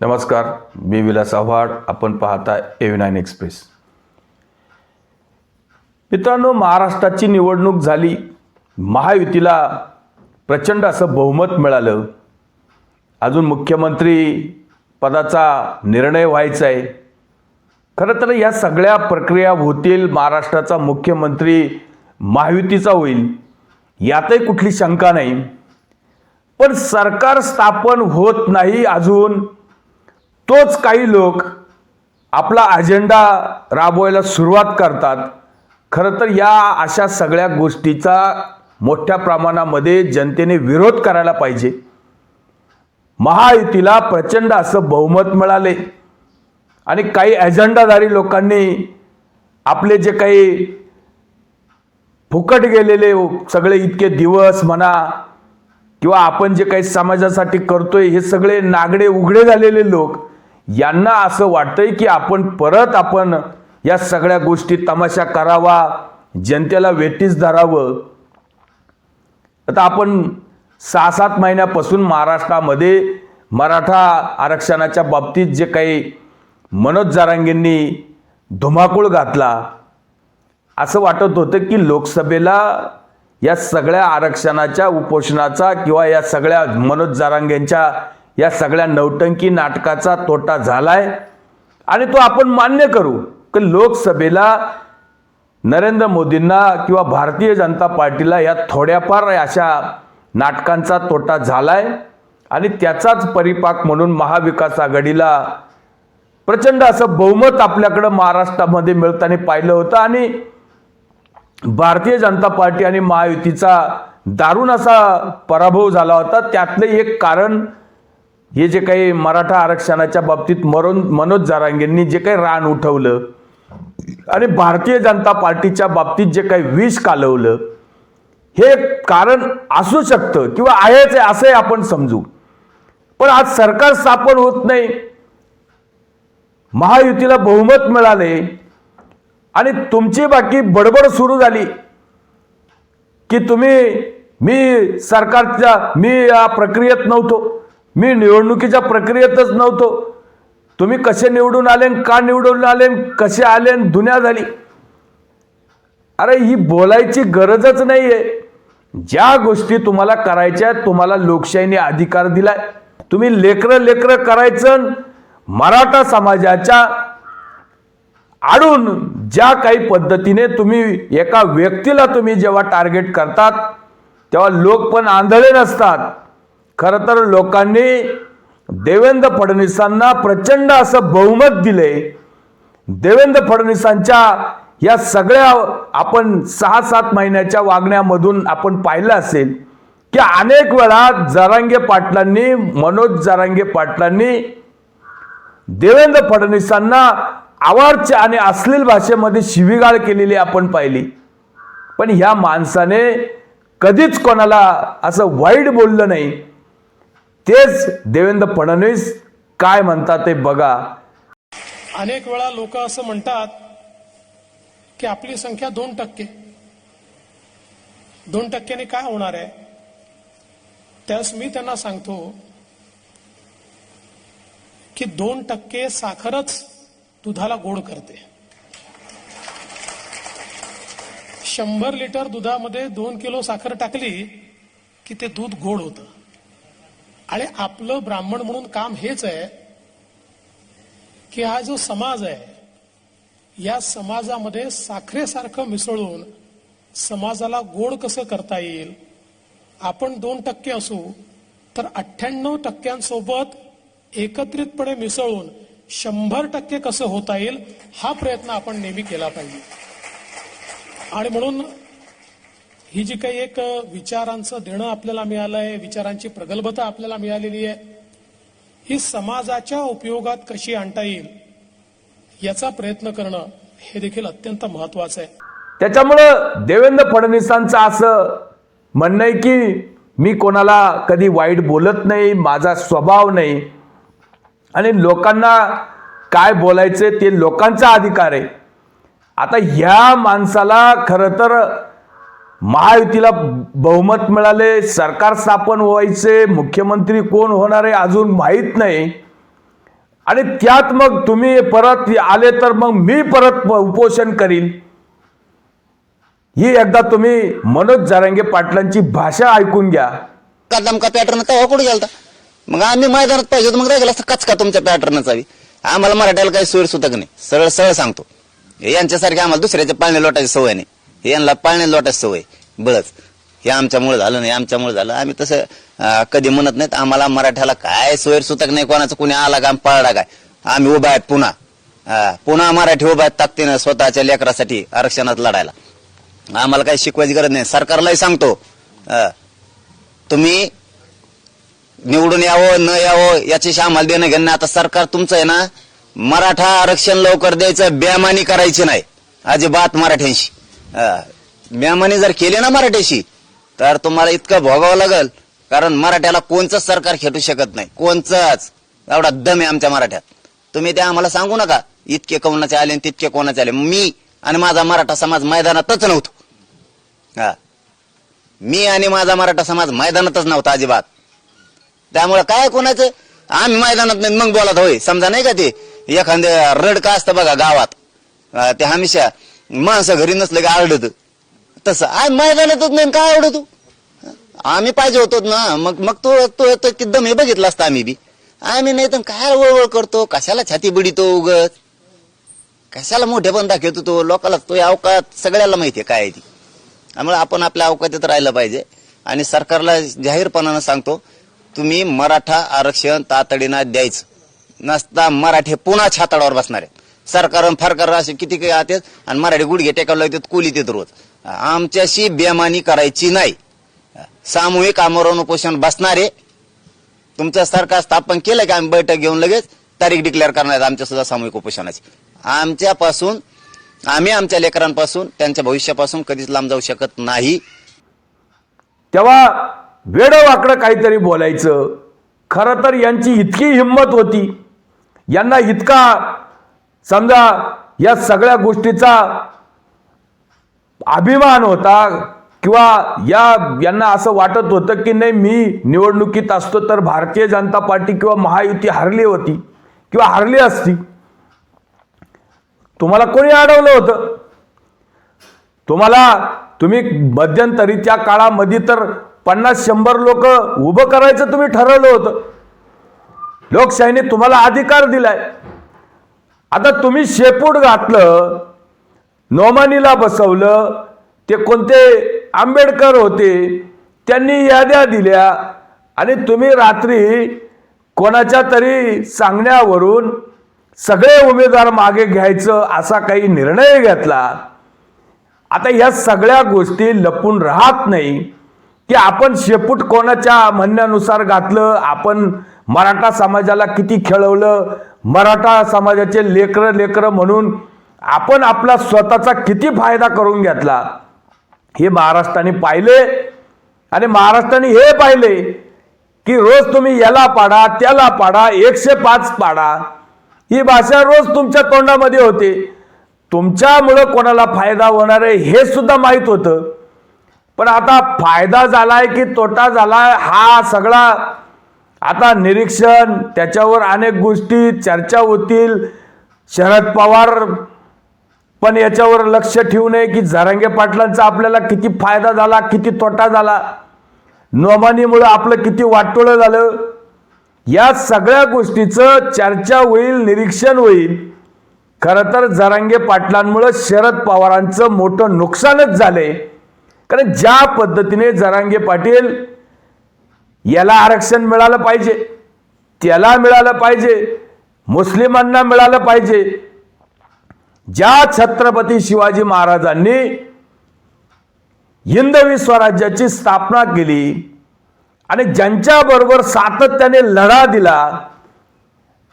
नमस्कार मी विलास आव्हाड. आपण पाहता एव्ही नाईन एक्सप्रेस मित्रांनो महाराष्ट्राची निवडणूक झाली. महायुतीला प्रचंड असं बहुमत मिळालं. अजून मुख्यमंत्री पदाचा निर्णय व्हायचा आहे. खरं तर या सगळ्या प्रक्रिया होतील महाराष्ट्राचा मुख्यमंत्री महायुतीचा होईल यातही कुठली शंका नाही. पण सरकार स्थापन होत नाही अजून. तोच काही लोक आपला अजेंडा राबवायला सुरुवात करतात. खरं तर या अशा सगळ्या गोष्टीचा मोठ्या प्रमाणामध्ये जनतेने विरोध करायला पाहिजे. महायुतीला प्रचंड असं बहुमत मिळाले. आणि काही अजेंडाधारी लोकांनी आपले जे काही फुकट गेलेले सगळे इतके दिवस म्हणा किंवा आपण जे काही समाजासाठी करतोय हे सगळे नागडे उघडे झालेले लोक यांना असं वाटतंय की आपण परत आपण या सगळ्या गोष्टी तमाशा करावा जनतेला वेटीस धरावं. आता आपण सहा सात महिन्यापासून महाराष्ट्रामध्ये मराठा आरक्षणाच्या बाबतीत जे काही मनोज जारांगेंनी धुमाकूळ घातला असं वाटत होतं की लोकसभेला या सगळ्या आरक्षणाच्या उपोषणाचा किंवा या सगळ्या मनोज जारांगेंच्या या सगळ्या नौटंकी नाटकाचा तोटा झालाय. आणि तो आपण मान्य करू की लोकसभेला नरेंद्र मोदींना किंवा भारतीय जनता पार्टीला या थोड्याफार अशा नाटकांचा तोटा झालाय. आणि त्याचाच परिपाक म्हणून महाविकास आघाडीला प्रचंड असं बहुमत आपल्याकडं महाराष्ट्रामध्ये मिळताना पाहिलं होतं. आणि भारतीय जनता पार्टी आणि महायुतीचा दारुण असा पराभव झाला होता. त्यातलं एक कारण हे जे काही मराठा आरक्षणाच्या बाबतीत मरोन मनोज जारांगेंनी जे काही रान उठवलं आणि भारतीय जनता पार्टीच्या बाबतीत जे काही विष कालवलं हे कारण असू शकतं किंवा आहेच आहे असंही आपण समजू. पण आज सरकार स्थापन होत नाही. महायुतीला बहुमत मिळाले आणि तुमची बाकी बडबड सुरू झाली की तुम्ही मी सरकारच्या मी या प्रक्रियेत नव्हतो. मी निवडणुकीच्या प्रक्रियेतच नव्हतो. तुम्ही कसे निवडून आले का निवडून आले कसे आले दुन्या दुनिया झाली? अरे ही बोलायची गरजच नाही आहे ज्या गोष्टी तुम्हाला करायच्या तुम्हाला लोकशाहीने अधिकार दिलाय. तुम्ही लेकरं लेकरं करायचं मराठा समाजाच्या आडून ज्या काही पद्धतीने तुम्ही एका व्यक्तीला तुम्ही जेव्हा टार्गेट करतात तेव्हा लोक पण आंधळे नसतात. खरं तर लोकांनी देवेंद्र फडणवीसांना प्रचंड असं बहुमत दिले. देवेंद्र फडणवीसांच्या या सगळ्या आपण सहा सात महिन्याच्या वागण्यामधून आपण पाहिलं असेल की अनेक वेळा जरांगे पाटलांनी मनोज जरांगे पाटलांनी देवेंद्र फडणवीसांना आवारच्या आणि अश्लील भाषेमध्ये शिवीगाळ केलेली आपण पाहिली. पण ह्या माणसाने कधीच कोणाला असं वाईट बोललं नाही. तेच देवेंद्र फडणवीस काय म्हणतात ते बघा. अनेक वेळा लोक असं म्हणतात की आपली संख्या दोन टक्के. दोन टक्क्याने काय होणार आहे? त्यास मी त्यांना सांगतो की दोन टक्के साखरच दुधाला गोड करते. शंभर लिटर दुधामध्ये दोन किलो साखर टाकली की ते दूध गोड होतं. आणि आपलं ब्राह्मण म्हणून काम हेच आहे की हा जो समाज आहे या समाजामध्ये साखरेसारखं मिसळून समाजाला गोड कसं करता येईल? आपण दोन टक्के असू तर अठ्ठ्याण्णव टक्क्यांसोबत एकत्रितपणे मिसळून शंभर टक्के कसं होता येईल हा प्रयत्न आपण नेहमी केला पाहिजे. आणि म्हणून ही जी काही एक विचारांचं देणं आपल्याला मिळालं आहे विचारांची प्रगल्भता आपल्याला मिळालेली आहे ही समाजाच्या उपयोगात कशी आणता येईल याचा प्रयत्न करणं हे देखील अत्यंत महत्वाचं आहे. त्याच्यामुळं देवेंद्र फडणवीसांचं असं म्हणणं आहे की मी कोणाला कधी वाईट बोलत नाही माझा स्वभाव नाही. आणि लोकांना काय बोलायचे ते लोकांचा अधिकार आहे. आता ह्या माणसाला खरं तर महायुतीला बहुमत मिळाले सरकार स्थापन व्हायचे मुख्यमंत्री कोण होणार आहे अजून माहीत नाही. आणि त्यात मग तुम्ही परत आले तर मग मी परत उपोषण करील ही एकदा तुम्ही मनोज जारंगे पाटलांची भाषा ऐकून घ्या. का का पॅटर्न तेव्हा कुठे गेलता? मग आम्ही मैदानात पाहिजे मग मग राहिला कच का तुमच्या पॅटर्नचा आम्हाला मराठ्याला काही सोय सुतक नाही. सरळ सरळ सांगतो. हे यांच्यासारखे आम्हाला दुसऱ्याच्या पाळणे लोटायची सवय नाही. यांना पाळणे लोटायची सवय. बळच हे आमच्यामुळे झालं नाही आमच्यामुळे झालं. आम्ही तसं कधी म्हणत नाहीत आम्हाला मराठ्याला काय सोयर सुतक नाही कोणाचं कुणी आला का पाळला काय? आम्ही उभा आहेत पुन्हा. हा, पुन्हा मराठी उभा आहेत ताकदीनं स्वतःच्या लेकरासाठी आरक्षणात लढायला. आम्हाला काही शिकवायची गरज नाही. सरकारलाही सांगतो. तुम्ही निवडून यावं न यावं याच्याशी आम्हाला देणं घेणं आता सरकार तुमचं आहे ना मराठा आरक्षण लवकर द्यायचं बेमानी करायची नाही. अजिबात मराठ्यांशी. हा. जर केले ना मराठ्याशी तर तुम्हाला इतकं भोगावं लागल. कारण मराठ्याला कोणचंच सरकार खेटू शकत नाही. कोणचंच. एवढा दम आहे आमच्या मराठ्यात. तुम्ही ते आम्हाला सांगू नका. इतके कोणाचे आले आणि तितके कोणाचे आले. मी आणि माझा मराठा समाज मैदानातच नव्हतो. हा. मी आणि माझा मराठा समाज मैदानातच नव्हता अजिबात. त्यामुळे काय कोणाचं? आम्ही मैदानात नाही मग बोलत होय. समजा नाही का ते? एखाद्या रड का असतं बघा गावात. ते हमेशा माणसं घरी नसलं की आरडत तसं. आम्ही मैदानातच नाही काय आवडतो आम्ही पाहिजे होतो ना. मग मग तो तो येतो की दम हे बघितला असतं आम्ही बी. आम्ही नाही तर काय वळवळ करतो? कशाला छाती बिडितो उगत? कशाला मोठे पण दाखवतो तो? लोकाला तो अवकात सगळ्याला माहिती आहे काय आहे ती. त्यामुळे आपण आपल्या अवकाशात राहिलं पाहिजे. आणि सरकारला जाहीरपणानं सांगतो तुम्ही मराठा आरक्षण तातडीनं द्यायचं. नसता मराठे पुन्हा छाताडावर बसणार आहेत. सरकार फरकार असे किती काही आते आणि मराठी गुडघे टेकायला लागतात कुली देत रोज. आमच्याशी बेमानी करायची नाही. सामूहिक आमरण उपोषण बसणारे तुमचं सरकार स्थापन केलं की आम्ही बैठक घेऊन लगेच तारीख डिक्लेअर करणार आमच्या सुद्धा सामूहिक उपोषणाची. आमच्यापासून आम्ही आमच्या लेकरांपासून त्यांच्या भविष्यापासून कधीच लांब जाऊ शकत नाही. तेव्हा वेडवाकडं काहीतरी बोलायचं. खरं तर यांची इतकी हिंमत होती. यांना इतका समजा या सगळ्या गोष्टीचा अभिमान होता किंवा या यांना असं वाटत होतं की नाही मी निवडणुकीत असतो तर भारतीय जनता पार्टी किंवा महायुती हरली होती किंवा हरली असती. तुम्हाला कोणी अडवलं होतं? तुम्हाला तुम्ही मध्यंतरी त्या काळामध्ये तर पन्नास शंभर लोक उभं करायचं तुम्ही ठरवलं होतं. लोकशाहीने तुम्हाला अधिकार दिलाय. आता तुम्ही शेपूट घातलं नोमानीला बसवलं ते कोणते आंबेडकर होते त्यांनी याद्या दिल्या आणि तुम्ही रात्री कोणाच्या तरी सांगण्यावरून सगळे उमेदवार मागे घ्यायचं असा काही निर्णय घेतला. आता या सगळ्या गोष्टी लपून राहत नाही. की आपण शेपूट कोणाच्या म्हणण्यानुसार घातलं आपण मराठा समाजाला किती खेळवलं? मराठा समाजाचे लेकरं लेकरं म्हणून आपण आपला स्वतःचा किती फायदा करून घेतला? हे महाराष्ट्राने पाहिले आणि महाराष्ट्राने हे पाहिले की रोज तुम्ही याला पाडा त्याला पाडा एकशे पाच पाडा. ही भाषा रोज तुमच्या तोंडामध्ये होते. तुमच्यामुळं कोणाला फायदा होणार आहे हे सुद्धा माहीत होतं. पण आता फायदा झालाय की तोटा झालाय हा सगळा आता निरीक्षण त्याच्यावर अनेक गोष्टी चर्चा होतील. शरद पवार पण याच्यावर लक्ष ठेवू नये की झरांगे पाटलांचा आपल्याला किती फायदा झाला किती तोटा झाला. नोमानीमुळं आपलं किती वाटोळं झालं. या सगळ्या गोष्टीचं चर्चा होईल निरीक्षण होईल. खरं तर झरांगे पाटलांमुळं शरद पवारांचं मोठं नुकसानच झालंय. कारण ज्या पद्धतीने जरांगे पाटील याला आरक्षण मिळालं पाहिजे. त्याला मिळालं पाहिजे. मुस्लिमांना मिळालं पाहिजे. ज्या छत्रपती शिवाजी महाराजांनी हिंदवी स्वराज्याची स्थापना केली आणि ज्यांच्या बरोबर सातत्याने लढा दिला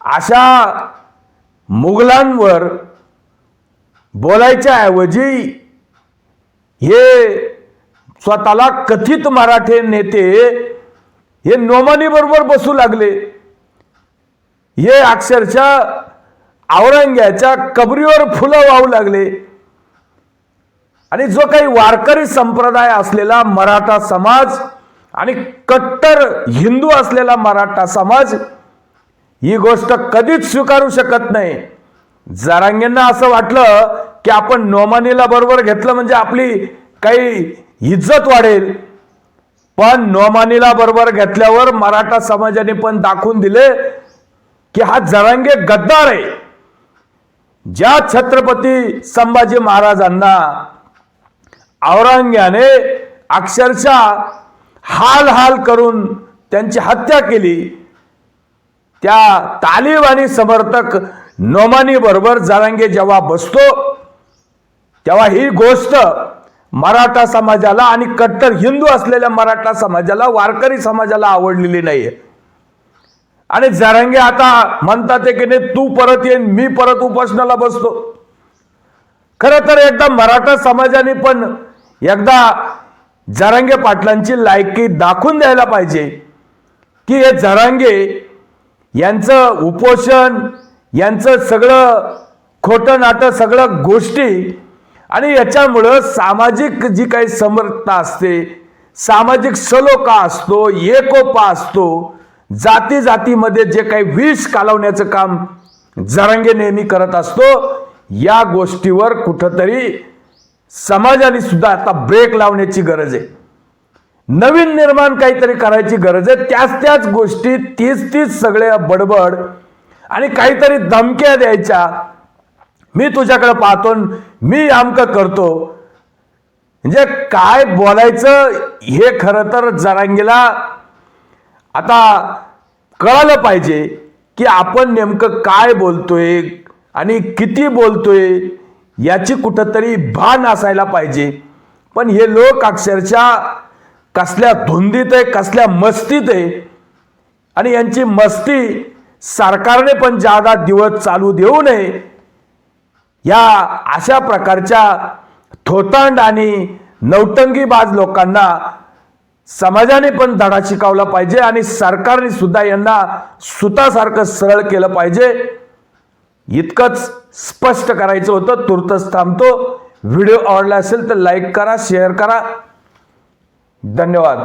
अशा मुघलांवर बोलायच्या ऐवजी हे स्वतःला कथित मराठे नेते हे नोमानी बरोबर बसू लागले. हे अक्षरशः औरंग्याच्या कबरीवर फुलं वाहू लागले. आणि जो काही वारकरी संप्रदाय असलेला मराठा समाज आणि कट्टर हिंदू असलेला मराठा समाज ही गोष्ट कधीच स्वीकारू शकत नाही. जारांगेंना असं वाटलं की आपण नोमानीला बरोबर घेतलं म्हणजे आपली काही इज्जत वाढेल. पण नोमानीला बरोबर घेतल्यावर मराठा समाजाने पण दाखवून दिले की हा जरांगे गद्दार आहे. ज्या छत्रपती संभाजी महाराजांना औरंग्याने अक्षरशः हाल हाल करून त्यांची हत्या केली त्या तालिबानी समर्थक नोमानी बरोबर जरांगे जेव्हा बसतो तेव्हा ही गोष्ट मराठा समाजाला आणि कट्टर हिंदू असलेल्या मराठा समाजाला वारकरी समाजाला आवडलेली नाहीये. आणि जरांगे आता म्हणतात आहे की नाही तू परत येईन मी परत उपासनाला बसतो. खरं तर एकदा मराठा समाजाने पण एकदा जरांगे पाटलांची लायकी दाखवून द्यायला पाहिजे की हे जरांगे यांचं उपोषण यांचं सगळं खोटं नाटं सगळं गोष्टी आणि याच्यामुळं सामाजिक जी काही समर्थता असते सामाजिक सलोखा असतो एकोपा असतो जाती जातीमध्ये जे काही विष कालवण्याचं काम जरांगे नेहमी करत असतो या गोष्टीवर कुठंतरी समाजाने सुद्धा आता ब्रेक लावण्याची गरज आहे. नवीन निर्माण काहीतरी करायची गरज आहे त्याच त्याच गोष्टी तीच तीच सगळ्या बडबड आणि काहीतरी धमक्या द्यायच्या मी तुझ्याकडे पाहतो मी आमकं करतो. म्हणजे काय बोलायचं हे खरं तर जरांगीला आता कळालं पाहिजे की आपण नेमकं काय बोलतोय आणि किती बोलतोय याची कुठंतरी भान असायला पाहिजे. पण हे लोक अक्षरशः कसल्या धुंदीत आहे कसल्या मस्तीत आहे आणि यांची मस्ती सरकारने पण जादा दिवस चालू देऊ नये. या अशा प्रकारच्या थोतांड आणि नौटंगीबाज लोकांना समाजाने पण धडा शिकवला पाहिजे आणि सरकारने सुद्धा यांना सुतासारखं सरळ केलं पाहिजे. इतकंच स्पष्ट करायचं होतं. तुर्तच थांबतो. व्हिडिओ आवडला असेल तर लाईक करा शेअर करा. धन्यवाद.